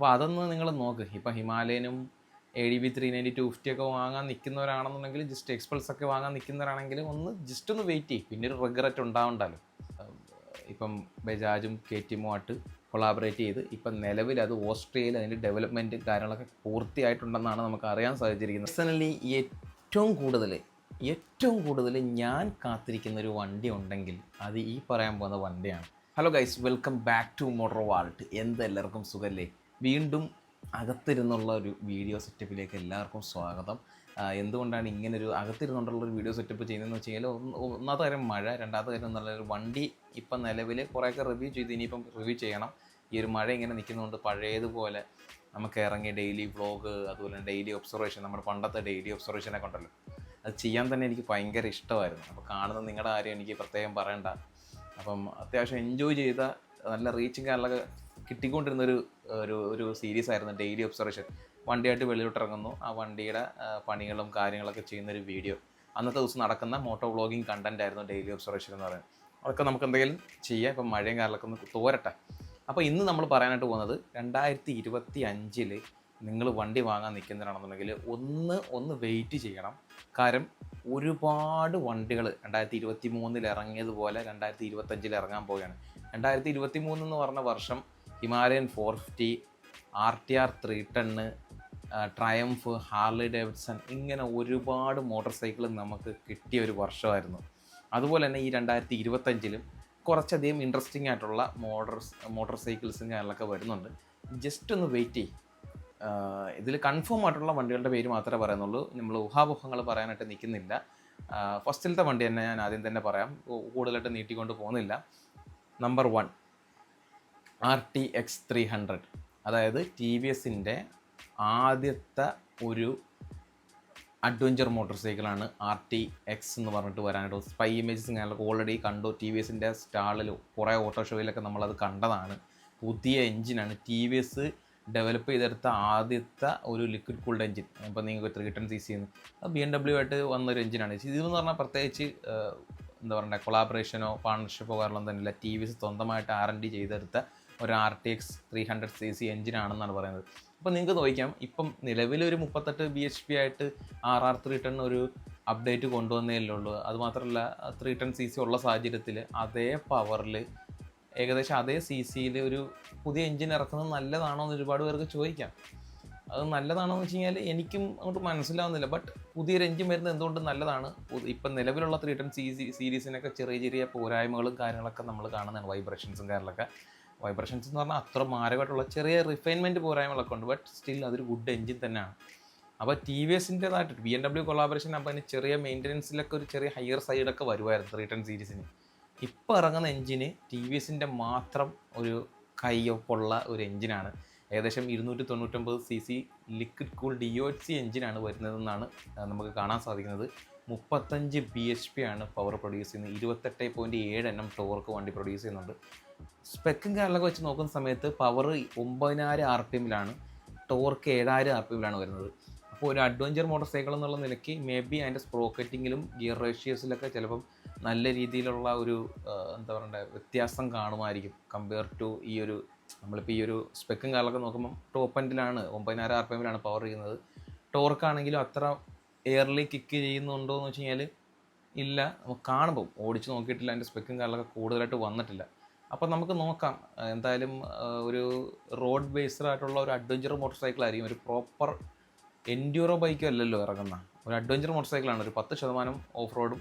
അപ്പോൾ അതൊന്ന് നിങ്ങൾ നോക്ക്. ഇപ്പോൾ ഹിമാലയനും A D B three ninety two fifty ഒക്കെ വാങ്ങാൻ നിൽക്കുന്നവരാണെന്നുണ്ടെങ്കിൽ ജസ്റ്റ് എക്സ്പൾസ് ഒക്കെ വാങ്ങാൻ നിൽക്കുന്നവരാണെങ്കിൽ ഒന്ന് ജസ്റ്റ് ഒന്ന് വെയിറ്റ് ചെയ്യും. പിന്നെ ഒരു റിഗ്രറ്റ് ഉണ്ടാവണ്ടല്ലോ. ഇപ്പം ബജാജും കെ ടിയുമായിട്ട് കൊളാബറേറ്റ് ചെയ്ത് ഇപ്പം നിലവിൽ അത് ഓസ്ട്രേലിയയിൽ അതിന്റെ ഡെവലപ്മെന്റ് കാര്യങ്ങളൊക്കെ പൂർത്തിയായിട്ടുണ്ടെന്നാണ് നമുക്ക് അറിയാൻ സാധിച്ചിരിക്കുന്നത്. പേഴ്സണലി ഏറ്റവും കൂടുതൽ ഏറ്റവും കൂടുതൽ ഞാൻ കാത്തിരിക്കുന്ന ഒരു വണ്ടി ഉണ്ടെങ്കിൽ അത് ഈ പറയാൻ പോകുന്ന വണ്ടിയാണ്. Hello guys welcome back to motor vault എന്തെല്ലാവർക്കും സുഖല്ലേ? വീണ്ടും അകത്തിരുന്നുള്ള ഒരു വീഡിയോ സെറ്റപ്പിലേക്ക് എല്ലാവർക്കും സ്വാഗതം. എന്തുകൊണ്ടാണ് ഇങ്ങനെ ഒരു അകത്തിരുന്നുകൊണ്ടുള്ള ഒരു വീഡിയോ സെറ്റപ്പ് ചെയ്യുന്നതെന്ന് വെച്ച് കഴിഞ്ഞാൽ ഒന്ന് ഒന്നാമത്തെ കാര്യം മഴ രണ്ടാമത്തെ കാര്യം നല്ലൊരു വണ്ടി ഇപ്പം നിലവിൽ കുറേയൊക്കെ റിവ്യൂ ചെയ്ത് ഇനിയിപ്പം റിവ്യൂ ചെയ്യണം. ഈ ഒരു മഴ ഇങ്ങനെ നിൽക്കുന്നതുകൊണ്ട് പഴയതുപോലെ നമുക്ക് ഇറങ്ങി ഡെയിലി വ്ളോഗ് അതുപോലെ ഡെയിലി ഒബ്സർവേഷൻ നമ്മുടെ പണ്ടത്തെ ഡെയിലി ഒബ്സർവേഷനൊക്കെ ഉണ്ടല്ലോ. അത് ചെയ്യാൻ തന്നെ എനിക്ക് ഭയങ്കര ഇഷ്ടമായിരുന്നു. അപ്പോൾ കാണുന്ന നിങ്ങളുടെ കാര്യം എനിക്ക് പ്രത്യേകം പറയണ്ട. അപ്പം അത്യാവശ്യം എൻജോയ് ചെയ്ത നല്ല റീച്ചിങ് കാര്യങ്ങളൊക്കെ കിട്ടിക്കൊണ്ടിരുന്ന ഒരു ഒരു ഒരു സീരീസ് ആയിരുന്നു ഡെയിലി ഒബ്സർവേഷൻ വണ്ടിയായിട്ട് വെളിയിലോട്ട് ഇറങ്ങുന്നു ആ വണ്ടിയുടെ പണികളും കാര്യങ്ങളൊക്കെ ചെയ്യുന്ന ഒരു വീഡിയോ അന്നത്തെ ദിവസം നടക്കുന്ന മോട്ടോ വ്ളോഗിങ് കണ്ടന്റ് ആയിരുന്നു ഡെയിലി ഒബ്സർവേഷൻ എന്ന് പറയുന്നത്. അതൊക്കെ നമുക്ക് എന്തെങ്കിലും ചെയ്യാം. ഇപ്പം മഴയും കാലൊക്കെ ഒന്ന് തോരട്ടെ. അപ്പോൾ ഇന്ന് നമ്മൾ പറയാനായിട്ട് പോകുന്നത് രണ്ടായിരത്തി ഇരുപത്തി അഞ്ചിൽ നിങ്ങൾ വണ്ടി വാങ്ങാൻ നിൽക്കുന്നവരാണെന്നുണ്ടെങ്കിൽ ഒന്ന് ഒന്ന് വെയിറ്റ് ചെയ്യണം. കാരണം ഒരുപാട് വണ്ടികൾ രണ്ടായിരത്തി ഇരുപത്തി മൂന്നിൽ ഇറങ്ങിയതുപോലെ രണ്ടായിരത്തി ഇരുപത്തഞ്ചിൽ ഇറങ്ങാൻ പോവുകയാണ്. രണ്ടായിരത്തി ഇരുപത്തി മൂന്ന് എന്ന് പറഞ്ഞ വർഷം Himalayan four fifty R T R three ten Triumph Harley Davidson ഇങ്ങനെ ഒരുപാട് മോട്ടോർ സൈക്കിൾ നമുക്ക് കിട്ടിയ ഒരു വർഷമായിരുന്നു. അതുപോലെ തന്നെ ഈ രണ്ടായിരത്തി ഇരുപത്തഞ്ചിലും കുറച്ചധികം ഇൻട്രസ്റ്റിംഗ് ആയിട്ടുള്ള മോട്ടോർ മോട്ടോർ സൈക്കിൾസും കാര്യങ്ങളൊക്കെ വരുന്നുണ്ട്. ജസ്റ്റ് ഒന്ന് വെയിറ്റ് ചെയ്യും. ഇതിൽ കൺഫേം ആയിട്ടുള്ള വണ്ടികളുടെ പേര് മാത്രമേ പറയുന്നുള്ളൂ. നമ്മൾ ഊഹാപോഹങ്ങൾ പറയാനായിട്ട് നിൽക്കുന്നില്ല. ഫസ്റ്റിലത്തെ വണ്ടി തന്നെ ഞാൻ ആദ്യം തന്നെ പറയാം. കൂടുതലായിട്ട് നീട്ടിക്കൊണ്ട് പോകുന്നില്ല. Number one R T X three hundred അതായത് ടി വി എസിന്റെ ആദ്യത്തെ ഒരു അഡ്വഞ്ചർ മോട്ടോർ സൈക്കിളാണ് ആർ ടി എക്സ് എന്ന് പറഞ്ഞിട്ട് വരാനായിട്ട് സ്പൈ ഇമേജസ് ഞാനൊക്കെ ഓൾറെഡി കണ്ടു. ടി വി എസിന്റെ സ്റ്റാളിൽ കുറേ ഓട്ടോ ഷോയിലൊക്കെ നമ്മളത് കണ്ടതാണ്. പുതിയ എഞ്ചിനാണ് ടി വി എസ് ഡെവലപ്പ് ചെയ്തെടുത്ത ആദ്യത്തെ ഒരു ലിക്വിഡ് കൂൾഡ് എഞ്ചിൻ ഇപ്പോൾ നിങ്ങൾക്ക് ത്രീ ടെൻ സി സി എന്ന് ബി എം ഡബ്ല്യു ആയിട്ട് വന്നൊരു എഞ്ചിനാണ് ഇതെന്ന് പറഞ്ഞാൽ പ്രത്യേകിച്ച് എന്താ പറയുക കൊളാബറേഷനോ പാർട്ണർഷിപ്പോ കാരണം തന്നെയില്ല. ടി വി എസ് സ്വന്തമായിട്ട് ആർ എൻ ഡി ചെയ്തെടുത്ത ഒരു R T X three hundred C C എഞ്ചിനാണെന്നാണ് പറയുന്നത്. അപ്പോൾ നിങ്ങൾക്ക് നോക്കാം ഇപ്പം നിലവിലൊരു മുപ്പത്തെട്ട് ബി എച്ച് പി ആയിട്ട് ആർ ആർ ത്രീ ടെൻ ഒരു അപ്ഡേറ്റ് കൊണ്ടുവന്നേ ഉള്ളൂ. അതുമാത്രമല്ല ത്രീ ടെൻ സി സി ഉള്ള സാഹചര്യത്തിൽ അതേ പവറിൽ ഏകദേശം അതേ സി സിയിൽ ഒരു പുതിയ എഞ്ചിൻ ഇറക്കുന്നത് നല്ലതാണോ എന്ന് ഒരുപാട് പേർക്ക് ചോദിക്കാം. അത് നല്ലതാണോ എന്ന് വെച്ച് കഴിഞ്ഞാൽ എനിക്കും അങ്ങോട്ട് മനസ്സിലാവുന്നില്ല. ബട്ട് പുതിയൊരു എഞ്ചിൻ വരുന്നത് എന്തുകൊണ്ട് നല്ലതാണ്? ഇപ്പം നിലവിലുള്ള ത്രീ ടെൻ സി സീരീസിനൊക്കെ ചെറിയ ചെറിയ പോരായ്മകളും കാര്യങ്ങളൊക്കെ നമ്മൾ കാണുന്നതാണ്. വൈബ്രേഷൻസും കാര്യങ്ങളൊക്കെ. വൈബ്രേഷൻസ് എന്ന് പറഞ്ഞാൽ അത്ര മാരകമായിട്ടുള്ള ചെറിയ റിഫൈൻമെന്റ് പോരായ്മകളൊക്കെ ഉണ്ട്. ബട്ട് സ്റ്റിൽ അതൊരു ഗുഡ് എൻജിൻ തന്നെയാണ്. അപ്പോൾ ടി വി എസിന്റെതായിട്ട് ബി എം ഡബ്ല്യു കൊളാബറേഷൻ അപ്പോൾ അതിന് ചെറിയ മെയിന്റനൻസിലൊക്കെ ഒരു ചെറിയ ഹയർ സൈഡൊക്കെ വരുമായിരുന്നു ത്രീ ടെൻ സീരീസിന് ഇപ്പോൾ ഇറങ്ങുന്ന എഞ്ചിന് ടി വി എസിന്റെ മാത്രം ഒരു കൈയൊപ്പുള്ള ഒരു എഞ്ചിനാണ് ഏകദേശം ഇരുന്നൂറ്റി തൊണ്ണൂറ്റൊമ്പത് C C liquid cool D O C എഞ്ചിനാണ് വരുന്നതെന്നാണ് നമുക്ക് കാണാൻ സാധിക്കുന്നത്. മുപ്പത്തഞ്ച് ബി എച്ച് പി ആണ് പവർ പ്രൊഡ്യൂസ് ചെയ്യുന്നത്. ഇരുപത്തെട്ട് പോയിന്റ് ഏഴ് എണ്ണം ടോർക്ക് വണ്ടി പ്രൊഡ്യൂസ് ചെയ്യുന്നുണ്ട്. സ്പെക്കും കാര്യങ്ങളൊക്കെ വെച്ച് നോക്കുന്ന സമയത്ത് പവർ ഒമ്പതിനായിരം ആർ പി എമ്മിലാണ് ടോർക്ക് ഏഴായിരം ആർ പി എമ്മിലാണ് വരുന്നത്. അപ്പോൾ ഒരു അഡ്വഞ്ചർ മോട്ടോർ സൈക്കിൾ എന്നുള്ള നിലയ്ക്ക് മേ ബി അതിന്റെ സ്പ്രോക്കറ്റിങ്ങിലും ഗിയർ റേഷ്യേഴ്സിലൊക്കെ ചിലപ്പം നല്ല രീതിയിലുള്ള ഒരു എന്താ പറയണ്ടേ വ്യത്യാസം കാണുമായിരിക്കും. കമ്പയർ ടു ഈ ഒരു നമ്മളിപ്പോൾ ഈ ഒരു സ്പെക്കും കാര്യങ്ങളൊക്കെ നോക്കുമ്പം ടോപ്പ് എൻഡിലാണ് ഒമ്പതിനായിരം ആർ പി എമ്മിലാണ് പവർ ചെയ്യുന്നത്. ടോർക്കാണെങ്കിലും അത്ര എയർലി കിക്ക് ചെയ്യുന്നുണ്ടോ എന്ന് വെച്ച് കഴിഞ്ഞാൽ ഇല്ല. കാണുമ്പം ഓടിച്ച് നോക്കിയിട്ടില്ല അതിന്റെ സ്പെക്കും കാര്യങ്ങളൊക്കെ കൂടുതലായിട്ട് വന്നിട്ടില്ല. അപ്പം നമുക്ക് നോക്കാം. എന്തായാലും ഒരു റോഡ് ബേസ്ഡ് ആയിട്ടുള്ള ഒരു അഡ്വഞ്ചർ മോട്ടോർ സൈക്കിൾ ആയിരിക്കും. ഒരു പ്രോപ്പർ എൻഡ്യൂറോ ബൈക്കും അല്ലല്ലോ ഇറങ്ങുന്ന. ഒരു അഡ്വഞ്ചർ മോട്ടോർ സൈക്കിളാണ് ഒരു പത്ത് ശതമാനം ഓഫ് റോഡും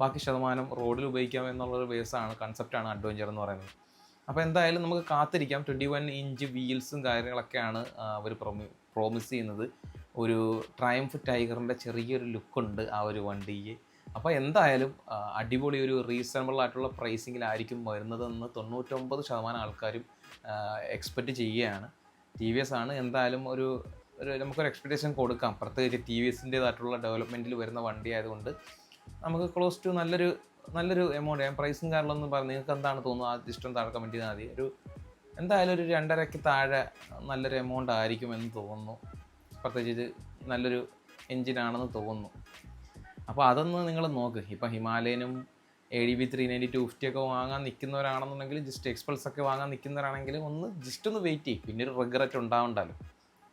ബാക്കി ശതമാനം റോഡിൽ ഉപയോഗിക്കാം എന്നുള്ളൊരു ബേസാണ് കൺസെപ്റ്റാണ് അഡ്വഞ്ചർ എന്ന് പറയുന്നത്. അപ്പോൾ എന്തായാലും നമുക്ക് കാത്തിരിക്കാം. ട്വന്റി വൺ ഇഞ്ച് വീൽസും കാര്യങ്ങളൊക്കെയാണ് അവർ പ്രൊമി പ്രോമിസ് ചെയ്യുന്നത്. ഒരു ട്രയംഫ് ടൈഗറിന്റെ ചെറിയൊരു ലുക്കുണ്ട് ആ ഒരു വണ്ടിക്ക്. അപ്പോൾ എന്തായാലും അടിപൊളി ഒരു റീസണബിൾ ആയിട്ടുള്ള പ്രൈസിങ്ങിലായിരിക്കും വരുന്നതെന്ന് തൊണ്ണൂറ്റൊമ്പത് ശതമാനം ആൾക്കാരും എക്സ്പെക്റ്റ് ചെയ്യുകയാണ്. ടി വി എസ് ആണ്. എന്തായാലും ഒരു ഒരു നമുക്കൊരു എക്സ്പെക്റ്റേഷൻ കൊടുക്കാം. പ്രത്യേകിച്ച് ടി വി എസിന്റേതായിട്ടുള്ള ഡെവലപ്മെന്റിൽ വരുന്ന വണ്ടി ആയതുകൊണ്ട് നമുക്ക് ക്ലോസ് ടു നല്ലൊരു നല്ലൊരു എമൗണ്ട് ഞാൻ പ്രൈസും കാര്യങ്ങളൊന്നും പറഞ്ഞു നിങ്ങൾക്ക് എന്താണ് തോന്നുന്നത്? ആ ഇഷ്ടം താഴെ കമന്റ് ചെയ്താൽ മതി. ഒരു എന്തായാലും ഒരു രണ്ടരയ്ക്ക് താഴെ നല്ലൊരു എമൗണ്ട് ആയിരിക്കുമെന്ന് തോന്നുന്നു. പ്രത്യേകിച്ച് ഇത് നല്ലൊരു എൻജിനാണെന്ന് തോന്നുന്നു. അപ്പോൾ അതൊന്ന് നിങ്ങൾ നോക്ക്. ഇപ്പോൾ ഹിമാലയനും A D B three ninety two fifty ഒക്കെ വാങ്ങാൻ നിൽക്കുന്നവരാണെന്നുണ്ടെങ്കിൽ ജസ്റ്റ് എക്സ്പൾസ് ഒക്കെ വാങ്ങാൻ നിൽക്കുന്നവരാണെങ്കിൽ ഒന്ന് ജസ്റ്റ് ഒന്ന് വെയിറ്റ് ചെയ്യും. പിന്നെ ഒരു റിഗ്രറ്റ് ഉണ്ടാവണ്ടല്ലോ.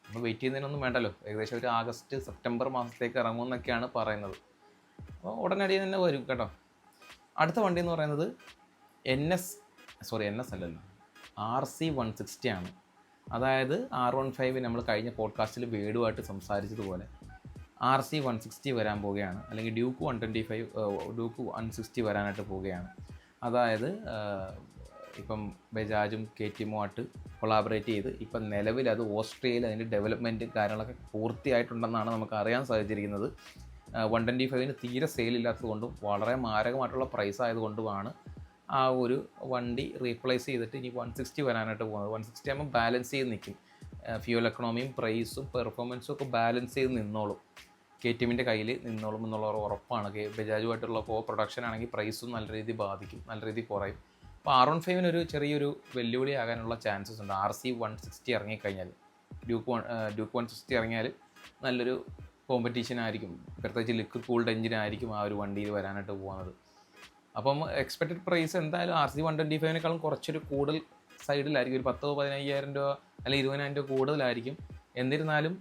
അപ്പോൾ വെയിറ്റ് ചെയ്യുന്നതിനൊന്നും വേണ്ടല്ലോ. ഏകദേശം ഒരു ആഗസ്റ്റ് സെപ്റ്റംബർ മാസത്തേക്ക് ഇറങ്ങുമെന്നൊക്കെയാണ് പറയുന്നത്. അപ്പോൾ ഉടനടി തന്നെ വരും കേട്ടോ. അടുത്ത വണ്ടി എന്ന് പറയുന്നത് N S sorry N S അല്ലല്ലോ. ആർ സി വൺ സിക്സ്റ്റി ആണ്. അതായത് ആർ വൺ ഫൈവ് നമ്മൾ കഴിഞ്ഞ പോഡ്കാസ്റ്റിൽ വേടുമായിട്ട് സംസാരിച്ചതുപോലെ ആർ സി വൺ സിക്സ്റ്റി വരാൻ പോവുകയാണ്. അല്ലെങ്കിൽ Duke one twenty five Duke one sixty വരാനായിട്ട് പോവുകയാണ്. അതായത് ഇപ്പം ബജാജും കെ ടിയുമായിട്ട് കൊളാബറേറ്റ് ചെയ്ത് ഇപ്പം നിലവിൽ അത് ഓസ്ട്രേലിയയിൽ അതിന്റെ ഡെവലപ്മെന്റും കാര്യങ്ങളൊക്കെ പൂർത്തിയായിട്ടുണ്ടെന്നാണ് നമുക്ക് അറിയാൻ സാധിച്ചിരിക്കുന്നത്. വൺ ട്വന്റി ഫൈവിന് തീരെ സെയിലില്ലാത്തതുകൊണ്ടും വളരെ മാരകമായിട്ടുള്ള പ്രൈസ് ആയതുകൊണ്ടുമാണ് ആ ഒരു വണ്ടി റീപ്ലേസ് ചെയ്തിട്ട് ഇനി വൺ സിക്സ്റ്റി വരാനായിട്ട് പോകുന്നത്. വൺ സിക്സ്റ്റി ആകുമ്പോൾ ബാലൻസ് ചെയ്ത് നിൽക്കും. ഫ്യൂൽ എക്കണോമിയും പ്രൈസും പെർഫോമൻസും ഒക്കെ ബാലൻസ് ചെയ്ത് നിന്നോളും. കെ ടി എമ്മിന്റെ കയ്യിൽ നിന്നോളും എന്നുള്ള ഉറപ്പാണ്. കെ ബജാജുമായിട്ടുള്ള കോ പ്രൊഡക്ഷൻ ആണെങ്കിൽ പ്രൈസും നല്ല രീതിയിൽ ബാധിക്കും നല്ല രീതിയിൽ കുറയും. അപ്പോൾ ആർ വൺ ഫൈവിന് ഒരു ചെറിയൊരു വെല്ലുവിളി ആകാനുള്ള ചാൻസസ് ഉണ്ട്. ആർ സി വൺ സിക്സ്റ്റി ഇറങ്ങിക്കഴിഞ്ഞാൽ Duke one Duke one sixty ഇറങ്ങിയാൽ നല്ലൊരു കോമ്പറ്റീഷൻ ആയിരിക്കും. പ്രത്യേകിച്ച് ലിക്വിഡ് കൂൾഡ് എഞ്ചിൻ എഞ്ചിനായിരിക്കും ആ ഒരു വണ്ടിയിൽ വരാനായിട്ട് പോകുന്നത്. അപ്പം എക്സ്പെക്റ്റഡ് പ്രൈസ് എന്തായാലും ആർ സി വൺ ട്വന്റി ഫൈവിനേക്കാളും കുറച്ചൊരു കൂടുതൽ സൈഡിലായിരിക്കും ഒരു പത്തോ പതിനയ്യായിരം രൂപ അല്ലെങ്കിൽ ഇരുപതിനായിരം രൂപ കൂടുതലായിരിക്കും. എന്നിരുന്നാലും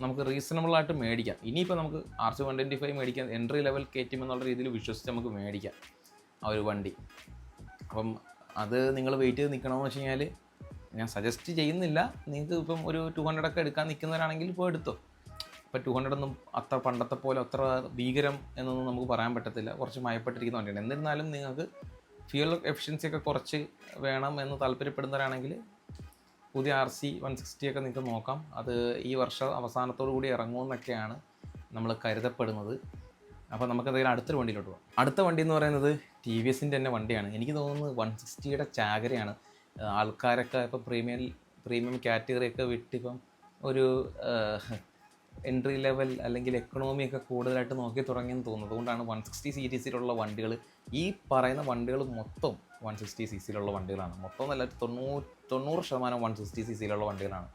നമുക്ക് റീസണബിൾ ആയിട്ട് മേടിക്കാം. ഇനിയിപ്പോൾ നമുക്ക് R C one twenty five മേടിക്കാം. എൻട്രി ലെവൽ കയറ്റും എന്നുള്ള രീതിയിൽ വിശ്വസിച്ച് നമുക്ക് മേടിക്കാം ആ ഒരു വണ്ടി. അപ്പം അത് നിങ്ങൾ വെയിറ്റ് ചെയ്ത് നിൽക്കണമെന്ന് വെച്ച് കഴിഞ്ഞാൽ ഞാൻ സജസ്റ്റ് ചെയ്യുന്നില്ല. നിങ്ങൾക്ക് ഇപ്പം ഒരു ടു ഹൺഡ്രഡ് ഒക്കെ എടുക്കാൻ നിൽക്കുന്നവരാണെങ്കിൽ ഇപ്പോൾ എടുത്തോ. ഇപ്പം ടു ഹൺഡ്രഡ് ഒന്നും അത്ര പണ്ടത്തെ പോലെ അത്ര ഭീകരം എന്നൊന്നും നമുക്ക് പറയാൻ പറ്റത്തില്ല. കുറച്ച് മയപ്പെട്ടിരിക്കുന്ന വണ്ടിയാണ്. എന്നിരുന്നാലും നിങ്ങൾക്ക് ഫ്യൂൽ എഫിഷ്യൻസി ഒക്കെ കുറച്ച് വേണം എന്ന് താല്പര്യപ്പെടുന്നവരാണെങ്കിൽ പുതിയ ആർ സി വൺ സിക്സ്റ്റി ഒക്കെ നിങ്ങൾക്ക് നോക്കാം. അത് ഈ വർഷം അവസാനത്തോടു കൂടി ഇറങ്ങുമെന്നൊക്കെയാണ് നമ്മൾ കരുതപ്പെടുന്നത്. അപ്പോൾ നമുക്ക് എന്തെങ്കിലും അടുത്തൊരു വണ്ടിയിലോട്ട് പോകാം. അടുത്ത വണ്ടി എന്ന് പറയുന്നത് ടി വി എസിന്റെ തന്നെ വണ്ടിയാണ്. എനിക്ക് തോന്നുന്നത് വൺ സിക്സ്റ്റിയുടെ ചാകരയാണ്. ആൾക്കാരൊക്കെ ഇപ്പോൾ പ്രീമിയം പ്രീമിയം കാറ്റഗറി ഒക്കെ വിട്ടിപ്പം ഒരു എൻട്രി ലെവൽ അല്ലെങ്കിൽ എക്കണോമി ഒക്കെ കൂടുതലായിട്ട് നോക്കി തുടങ്ങിയെന്ന് തോന്നുന്നു. അതുകൊണ്ടാണ് വൺ സിക്സ്റ്റി സീരീസിലുള്ള വണ്ടികൾ ഈ പറയുന്ന വണ്ടികൾ മൊത്തം വൺ സിക്സ്റ്റി സി സിയിലുള്ള വണ്ടികളാണ്. മൊത്തം നല്ല തൊണ്ണൂറ് തൊണ്ണൂറ് ശതമാനം വൺ സിക്സ്റ്റി സി സിയിലുള്ള വണ്ടികളാണ്.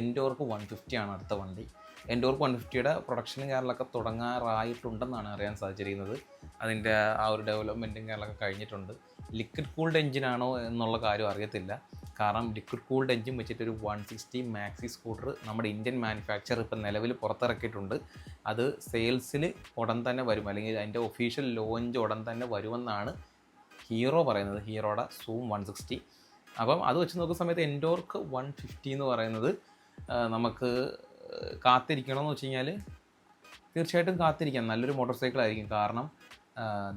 എൻഡോർക്ക് വൺ ഫിഫ്റ്റിയാണ് അടുത്ത വണ്ടി. എൻഡോർക്ക് വൺ ഫിഫ്റ്റിയുടെ പ്രൊഡക്ഷനും കാര്യങ്ങളൊക്കെ തുടങ്ങാറായിട്ടുണ്ടെന്നാണ് അറിയാൻ സാധിച്ചിരിക്കുന്നത്. അതിന്റെ ആ ഒരു ഡെവലപ്മെന്റും കാര്യങ്ങളൊക്കെ കഴിഞ്ഞിട്ടുണ്ട്. ലിക്വിഡ് കൂൾഡ് എഞ്ചിനാണോ എന്നുള്ള കാര്യം അറിയത്തില്ല. കാരണം ലിക്വിഡ് കൂൾഡ് എഞ്ചിൻ വെച്ചിട്ട് ഒരു വൺ സിക്സ്റ്റി മാക്സി സ്കൂട്ടർ നമ്മുടെ ഇന്ത്യൻ മാനുഫാക്ചർ ഇപ്പം നിലവിൽ പുറത്തിറക്കിയിട്ടുണ്ട്. അത് സെയിൽസിൽ ഉടൻ തന്നെ വരും. അല്ലെങ്കിൽ അതിന്റെ ഒഫീഷ്യൽ ലോഞ്ച് ഉടൻ തന്നെ വരുമെന്നാണ് ഹീറോ പറയുന്നത് ഹീറോയുടെ സൂം വൺ സിക്സ്റ്റി. അപ്പം അത് വെച്ച് നോക്കുന്ന സമയത്ത് എൻഡോർക്ക് വൺ ഫിഫ്റ്റി എന്ന് പറയുന്നത് നമുക്ക് കാത്തിരിക്കണമെന്ന് വെച്ച് കഴിഞ്ഞാൽ തീർച്ചയായിട്ടും കാത്തിരിക്കാം. നല്ലൊരു മോട്ടോർ സൈക്കിൾ ആയിരിക്കും. കാരണം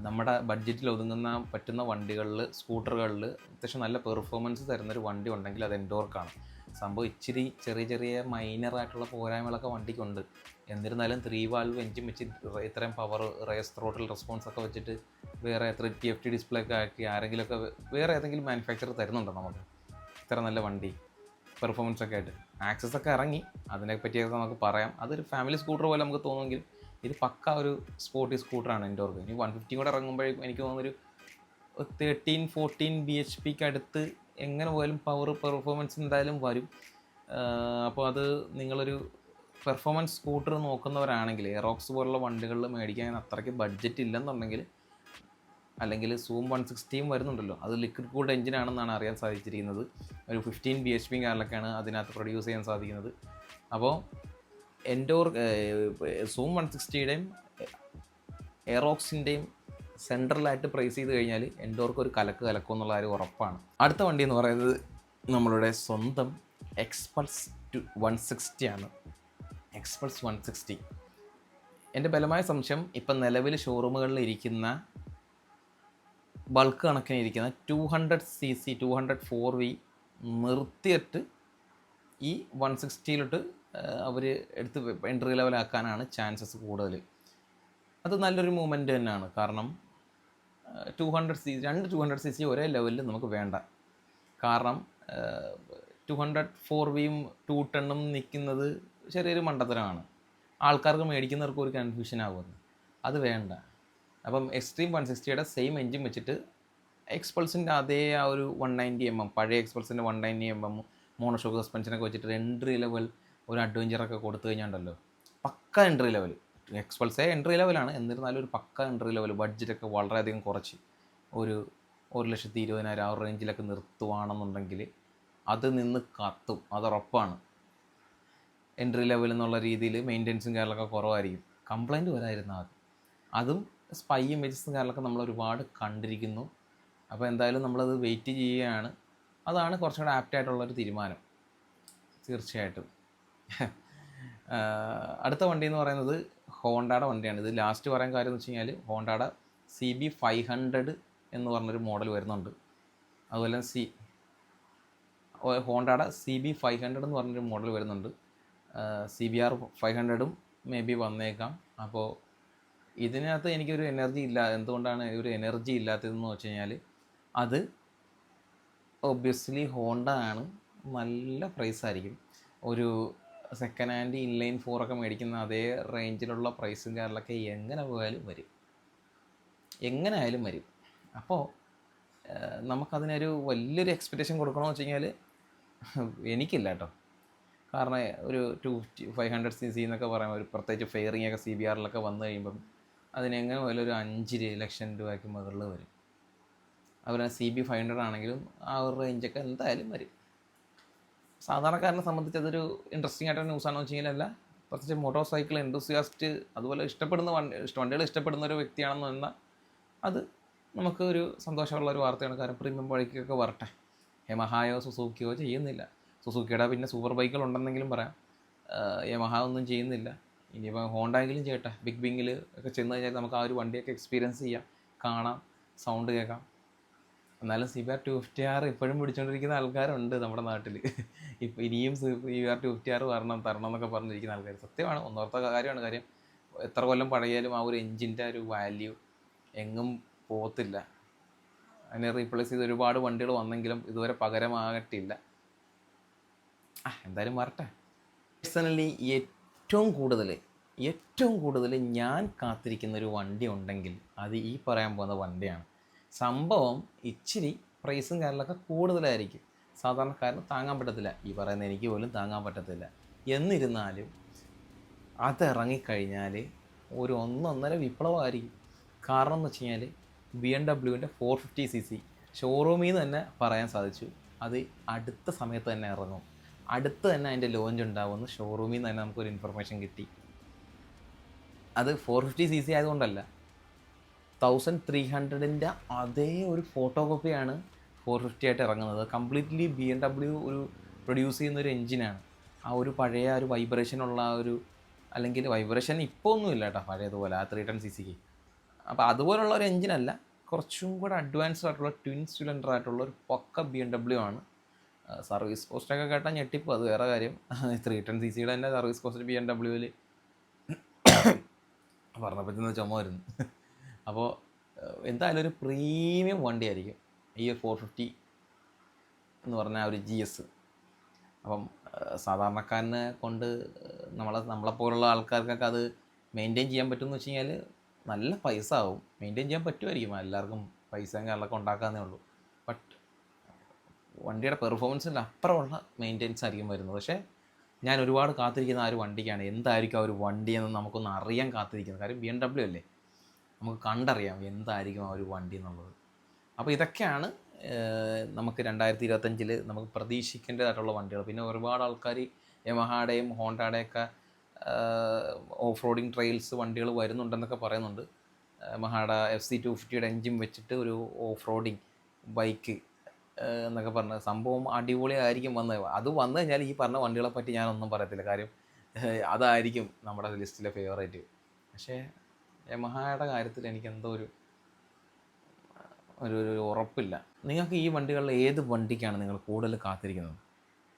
നമ്മുടെ ബഡ്ജറ്റിൽ ഒതുങ്ങുന്ന പറ്റുന്ന വണ്ടികളിൽ സ്കൂട്ടറുകളിൽ അത്യാവശ്യം നല്ല പെർഫോമൻസ് തരുന്നൊരു വണ്ടി ഉണ്ടെങ്കിൽ അത് എൻഡോർക്കാണ്. സംഭവം ഇച്ചിരി ചെറിയ ചെറിയ മൈനറായിട്ടുള്ള പോരായ്മകളൊക്കെ വണ്ടിക്കുണ്ട്. എന്നിരുന്നാലും ത്രീ വാൽവ് എഞ്ചിൻ വെച്ച് ഇത്രയും പവർ റേസ് ത്രോട്ടിൽ റെസ്പോൺസ് ഒക്കെ വെച്ചിട്ട് വേറെ എത്ര ടി എഫ് ടി ഡിസ്പ്ലേ ഒക്കെ ആക്കി ആരെങ്കിലുമൊക്കെ വേറെ ഏതെങ്കിലും മാനുഫാക്ചർ തരുന്നുണ്ടോ നമുക്ക്? ഇത്ര നല്ല വണ്ടി പെർഫോമൻസ് ഒക്കെ ആയിട്ട്. ആക്സസ് ഒക്കെ ഇറങ്ങി. അതിനെ പറ്റിയൊക്കെ നമുക്ക് പറയാം. അതൊരു ഫാമിലി സ്കൂട്ടർ പോലെ നമുക്ക് തോന്നുമെങ്കിൽ ഇത് പക്ക ഒരു സ്പോർട്ടി സ്കൂട്ടറാണ് എന്റെ ഓർക്ക് ഇനി വൺ ഫിഫ്റ്റി കൂടെ ഇറങ്ങുമ്പോഴേക്കും എനിക്ക് തോന്നുന്നൊരു തേർട്ടീൻ ഫോർട്ടീൻ ബി എച്ച് പിക്ക് അടുത്ത് എങ്ങനെ പോയാലും പവർ പെർഫോമൻസ് എന്തായാലും വരും. അപ്പോൾ അത് നിങ്ങളൊരു പെർഫോമൻസ് സ്കൂട്ടർ നോക്കുന്നവരാണെങ്കിൽ എറോക്സ് പോലുള്ള വണ്ടികളിൽ മേടിക്കാൻ അത്രയ്ക്ക് ബഡ്ജറ്റ് ഇല്ലെന്നുണ്ടെങ്കിൽ അല്ലെങ്കിൽ സൂം വൺ സിക്സ്റ്റിയും വരുന്നുണ്ടല്ലോ അത് ലിക്വിഡ് കൂൾഡ് എഞ്ചിനാണെന്നാണ് അറിയാൻ സാധിച്ചിരിക്കുന്നത്. ഒരു ഫിഫ്റ്റീൻ ബി എച്ച് പി കാറിലൊക്കെയാണ് അതിനകത്ത് പ്രൊഡ്യൂസ് ചെയ്യാൻ സാധിക്കുന്നത്. അപ്പോൾ എൻഡോർ സൂം വൺ സിക്സ്റ്റിയുടെയും എറോക്സിന്റെയും സെൻട്രലായിട്ട് പ്രൈസ് ചെയ്ത് കഴിഞ്ഞാൽ എൻഡോർക്ക് ഒരു കലക്ക് കലക്കും എന്നുള്ള കാര്യം ഉറപ്പാണ്. അടുത്ത വണ്ടി എന്ന് പറയുന്നത് നമ്മളുടെ സ്വന്തം എക്സ്പൾസ് ടു വൺ സിക്സ്റ്റി ആണ്. എക്സ്പൾസ് വൺ സിക്സ്റ്റി എന്റെ ബലമായ സംശയം ഇപ്പം നിലവിൽ ഷോറൂമുകളിൽ ഇരിക്കുന്ന ബൾക്ക് കണക്കിന് ഇരിക്കുന്ന two hundred C C two hundred four V നിർത്തിയിട്ട് ഈ വൺ സിക്സ്റ്റിയിലോട്ട് അവർ എടുത്ത് എൻട്രി ലെവലാക്കാനാണ് ചാൻസസ് കൂടുതൽ അത് നല്ലൊരു മൂവ്മെന്റ് തന്നെയാണ്. കാരണം ടു ഹൺഡ്രഡ് സി രണ്ട് ടു ഹൺഡ്രഡ് സി സി ഒരേ ലെവലിൽ നമുക്ക് വേണ്ട. കാരണം ടു ഹൺഡ്രഡ് ഫോർ വിയും ടു ടെണ്ണും നിൽക്കുന്നത് ചെറിയൊരു മണ്ടത്തരമാണ്. ആൾക്കാർക്ക് മേടിക്കുന്നവർക്ക് ഒരു കൺഫ്യൂഷൻ ആകുമെന്ന് അത് വേണ്ട. അപ്പം എക്സ്ട്രീം വൺ സിക്സ്റ്റിയുടെ സെയിം എഞ്ചിൻ വെച്ചിട്ട് എക്സ്പൾസിന്റെ അതേ ആ ഒരു വൺ നയന്റി എം എം പഴയ എക്സ്പൾസിന്റെ one ninety M M monoshock സസ്പെൻഷനൊക്കെ വെച്ചിട്ട് എൻട്രി ലെവൽ ഒരു അഡ്വഞ്ചറൊക്കെ കൊടുത്തു കഴിഞ്ഞാണ്ടല്ലോ. പക്ക എൻട്രി ലെവൽ എക്സ്പൾസേ എൻട്രി ലെവലാണ് എന്നിരുന്നാലും ഒരു പക്ക എൻട്രി ലെവൽ ബഡ്ജറ്റൊക്കെ വളരെയധികം കുറച്ച്. ഒരു ഒരു ലക്ഷത്തി ഇരുപതിനായിരം ആ റേഞ്ചിലൊക്കെ നിർത്തുവാണെന്നുണ്ടെങ്കിൽ അത് നിന്ന് കത്തും. അത് ഉറപ്പാണ് എൻട്രി ലെവൽ എന്നുള്ള രീതിയിൽ മെയിന്റെനൻസും കാര്യങ്ങളൊക്കെ കുറവായിരിക്കും. കംപ്ലൈന്റ് വരായിരുന്നു മതി. അതും സ്പൈ ഇമേജസും കാര്യങ്ങളൊക്കെ നമ്മൾ ഒരുപാട് കണ്ടിരിക്കുന്നു. അപ്പോൾ എന്തായാലും നമ്മളത് വെയിറ്റ് ചെയ്യുകയാണ്. അതാണ് കുറച്ചും കൂടെ ആപ്റ്റായിട്ടുള്ളൊരു തീരുമാനം. തീർച്ചയായിട്ടും. അടുത്ത വണ്ടി എന്ന് പറയുന്നത് ഹോണ്ടയുടെ വണ്ടിയാണ്. ഇത് ലാസ്റ്റ് പറയാൻ കാര്യം എന്ന് വെച്ച് കഴിഞ്ഞാൽ ഹോണ്ടയുടെ സി ബി ഫൈവ് ഹൺഡ്രഡ് എന്ന് പറഞ്ഞൊരു മോഡൽ വരുന്നുണ്ട്. അതുപോലെ സി ഹോണ്ടയുടെ സി ബി ഫൈവ് ഹൺഡ്രഡ് എന്ന് പറഞ്ഞൊരു മോഡൽ വരുന്നുണ്ട്. സി ബി ആർ ഫൈവ് ഹൺഡ്രഡും മേ ബി വന്നേക്കാം. അപ്പോൾ ഇതിനകത്ത് എനിക്കൊരു എനർജി ഇല്ല. എന്തുകൊണ്ടാണ് ഒരു എനർജി ഇല്ലാത്തതെന്ന് വെച്ച് കഴിഞ്ഞാൽ അത് ഒബ്വിയസ്ലി ഹോണ്ട ആണ് നല്ല പ്രൈസ് ആയിരിക്കും. ഒരു സെക്കൻഡ് ഹാൻഡ് ഇൻലൈൻ ഫോറൊക്കെ മേടിക്കുന്ന അതേ റേഞ്ചിലുള്ള പ്രൈസും കാര്യങ്ങളൊക്കെ എങ്ങനെ പോയാലും വരും. എങ്ങനെ ആയാലും വരും. അപ്പോൾ നമുക്കതിനൊരു വലിയൊരു എക്സ്പെക്റ്റേഷൻ കൊടുക്കണമെന്ന് വെച്ച് കഴിഞ്ഞാൽ എനിക്കില്ല കേട്ടോ കാരണം ഒരു two five hundred C C എന്നൊക്കെ പറയുമ്പോൾ ഒരു പ്രത്യേകിച്ച് ഫെയറിംഗ് ഒക്കെ സി ബി ആറിലൊക്കെ വന്നു കഴിയുമ്പം അതിനെങ്ങനെ പോയാലും ഒരു അഞ്ച് ലക്ഷം രൂപയ്ക്ക് മുകളിൽ വരും. അതുപോലെ സി ബി ഫൈവ് ഹൺഡ്രഡ് ആണെങ്കിലും ആ ഒരു റേഞ്ചൊക്കെ എന്തായാലും വരും. സാധാരണക്കാരനെ സംബന്ധിച്ച് അതൊരു ഇൻട്രസ്റ്റിംഗ് ആയിട്ടൊരു ന്യൂസാണെന്ന് വെച്ച് കഴിഞ്ഞാൽ പ്രത്യേകിച്ച് മോട്ടോർ സൈക്കിൾ എൻതൂസിയാസ്റ്റ് അതുപോലെ ഇഷ്ടപ്പെടുന്ന വണ്ടി വണ്ടികൾ ഇഷ്ടപ്പെടുന്ന ഒരു വ്യക്തിയാണെന്ന് പറഞ്ഞാൽ അത് നമുക്ക് ഒരു സന്തോഷമുള്ള ഒരു വാർത്തയാണ്. കാരണം പ്രീമിയം വഴിക്കൊക്കെ വരട്ടെ. യമഹായോ സുസൂക്കിയോ ചെയ്യുന്നില്ല. സുസൂക്കിയുടെ പിന്നെ സൂപ്പർ ബൈക്കുകൾ ഉണ്ടെന്നെങ്കിലും പറയാം. യമഹ ഒന്നും ചെയ്യുന്നില്ല. ഇനിയിപ്പോൾ ഹോണ്ടെങ്കിലും ചെയ്യട്ടെ. ബിഗ് ബിങ്ങിൽ ഒക്കെ ചെന്ന് കഴിഞ്ഞാൽ നമുക്ക് ആ ഒരു വണ്ടിയൊക്കെ എക്സ്പീരിയൻസ് ചെയ്യാം. കാണാം. സൗണ്ട് കേൾക്കാം. എന്നാലും C P R two fifty R ഇപ്പോഴും പിടിച്ചുകൊണ്ടിരിക്കുന്ന ആൾക്കാരുണ്ട് നമ്മുടെ നാട്ടിൽ ഇപ്പോൾ ഇനിയും C P R two fifty R വരണം തരണം എന്നൊക്കെ പറഞ്ഞിരിക്കുന്ന ആൾക്കാർ സത്യമാണ് ഒന്നോർത്ത കാര്യമാണ് കാര്യം. എത്ര കൊല്ലം പഴകിയാലും ആ ഒരു എഞ്ചിന്റെ ഒരു വാല്യൂ എങ്ങും പോകത്തില്ല. അതിനെ റീപ്ലേസ് ചെയ്ത് ഒരുപാട് വണ്ടികൾ വന്നെങ്കിലും ഇതുവരെ പകരമാകട്ടില്ല. ആ എന്തായാലും വരട്ടെ പേഴ്സണലി ഏറ്റവും കൂടുതൽ ഏറ്റവും കൂടുതൽ ഞാൻ കാത്തിരിക്കുന്ന ഒരു വണ്ടി ഉണ്ടെങ്കിൽ അത് ഈ പറയാൻ പോകുന്ന വണ്ടിയാണ്. സംഭവം ഇച്ചിരി പ്രൈസും കാര്യങ്ങളൊക്കെ കൂടുതലായിരിക്കും. സാധാരണക്കാരന് താങ്ങാൻ പറ്റത്തില്ല. ഈ പറയുന്ന എനിക്ക് പോലും താങ്ങാൻ പറ്റത്തില്ല. എന്നിരുന്നാലും അതിറങ്ങിക്കഴിഞ്ഞാൽ ഒരു ഒന്നൊന്നര വിപ്ലവമായിരിക്കും. കാരണം എന്ന് വെച്ച് കഴിഞ്ഞാൽ ബി എം ഡബ്ല്യുവിന്റെ ഫോർ ഫിഫ്റ്റി സി സി ഷോറൂമിൽ നിന്ന് തന്നെ പറയാൻ സാധിച്ചു. അത് അടുത്ത സമയത്ത് തന്നെ ഇറങ്ങും. അടുത്ത് തന്നെ അതിന്റെ ലോഞ്ച് ഉണ്ടാവുമെന്ന് ഷോറൂമിൽ നിന്ന് തന്നെ നമുക്കൊരു ഇൻഫർമേഷൻ കിട്ടി. അത് ഫോർ ഫിഫ്റ്റി സി സി ആയതുകൊണ്ടല്ല. തൗസൻഡ് ത്രീ ഹൺഡ്രഡിന്റെ അതേ ഒരു ഫോട്ടോ കോപ്പിയാണ് ഫോർ ഫിഫ്റ്റി ആയിട്ട് ഇറങ്ങുന്നത്. കംപ്ലീറ്റ്ലി ബി എം ഡബ്ല്യു ഒരു പ്രൊഡ്യൂസ് ചെയ്യുന്ന ഒരു എഞ്ചിനാണ് ആ ഒരു പഴയ ഒരു ആ ഒരു അല്ലെങ്കിൽ വൈബ്രേഷൻ ഇപ്പോൾ ഒന്നും ഇല്ല കേട്ടോ പഴയതുപോലെ ആ ത്രീ ടെൻ സി സിക്ക്. അപ്പോൾ അതുപോലുള്ള ഒരു എഞ്ചിനല്ല കുറച്ചും കൂടെ അഡ്വാൻസ്ഡ് ആയിട്ടുള്ള ട്വിൻ സിലിണ്ടർ ആയിട്ടുള്ള ഒരു പക്ക ബി എം ഡബ്ല്യു ആണ്. സർവീസ് കോസ്റ്റൊക്കെ കേട്ടാൽ ഞെട്ടിപ്പോൾ അത് വേറെ കാര്യം. ത്രീ ടെൻ സി സിയുടെ തന്നെ സർവീസ് കോസ്റ്റ് ബി എം ഡബ്ല്യുവിൽ പറഞ്ഞപ്പോൾ ചെന്ന് ചുമ വരുന്നു. അപ്പോൾ എന്തായാലും ഒരു പ്രീമിയം വണ്ടിയായിരിക്കും. ഈ ഒരു ഫോർ ഫിഫ്റ്റി എന്ന് പറഞ്ഞ ഒരു ജി എസ് അപ്പം സാധാരണക്കാരനെ കൊണ്ട് നമ്മളെ നമ്മളെ നമ്മളെപ്പോലുള്ള ആൾക്കാർക്കൊക്കെ അത് മെയിന്റെയിൻ ചെയ്യാൻ പറ്റുമെന്ന് വെച്ച് കഴിഞ്ഞാൽ നല്ല പൈസ ആവും. മെയിന്റെയിൻ ചെയ്യാൻ പറ്റുമായിരിക്കും. എല്ലാവർക്കും പൈസയും കാര്യങ്ങളൊക്കെ ഉണ്ടാക്കാന്നേ ഉള്ളൂ. ബട്ട് വണ്ടിയുടെ പെർഫോമൻസിന്റെ അപ്പുറമുള്ള മെയിന്റെയിൻസ് ആയിരിക്കും വരുന്നത്. പക്ഷേ ഞാൻ ഒരുപാട് കാത്തിരിക്കുന്ന ആ ഒരു വണ്ടിക്കാണ്. എന്തായിരിക്കും ആ ഒരു വണ്ടി എന്ന് നമുക്കൊന്ന് അറിയാൻ കാത്തിരിക്കുന്നത്. കാര്യം ബി എം ഡബ്ല്യു അല്ലേ? നമുക്ക് കണ്ടറിയാം എന്തായിരിക്കും ആ ഒരു വണ്ടി എന്നുള്ളത്. അപ്പോൾ ഇതൊക്കെയാണ് നമുക്ക് രണ്ടായിരത്തി ഇരുപത്തഞ്ചിൽ നമുക്ക് പ്രതീക്ഷിക്കേണ്ടതായിട്ടുള്ള വണ്ടികൾ. പിന്നെ ഒരുപാട് ആൾക്കാർ യമഹാടെയും ഹോണ്ടയുടെയൊക്കെ ഓഫ് റോഡിങ് ട്രെയിൽസ് വണ്ടികൾ വരുന്നുണ്ടെന്നൊക്കെ പറയുന്നുണ്ട്. മഹാഡ എഫ് സി ടു ഫിഫ്റ്റിയുടെ എൻജിൻ വെച്ചിട്ട് ഒരു ഓഫ് റോഡിങ് ബൈക്ക് എന്നൊക്കെ പറഞ്ഞ സംഭവം അടിപൊളിയായിരിക്കും വന്നത് അത് വന്നു കഴിഞ്ഞാൽ ഈ പറഞ്ഞ വണ്ടികളെ പറ്റി ഞാനൊന്നും പറയത്തില്ല. കാര്യം അതായിരിക്കും നമ്മുടെ ലിസ്റ്റിലെ ഫേവറേറ്റ്. പക്ഷേ യമഹായുടെ കാര്യത്തിൽ എനിക്ക് എന്തോ ഒരു ഒരു ഒരു ഉറപ്പില്ല. നിങ്ങൾക്ക് ഈ വണ്ടികളിൽ ഏത് വണ്ടിക്കാണ് നിങ്ങൾ കൂടുതൽ കാത്തിരിക്കുന്നത്?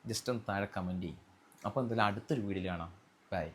ജസ്റ്റ് ഒന്ന് താഴെ കമന്റ് ചെയ്യും. അപ്പോൾ എന്തായാലും അടുത്തൊരു വീഡിയോ കാണാം. ബൈ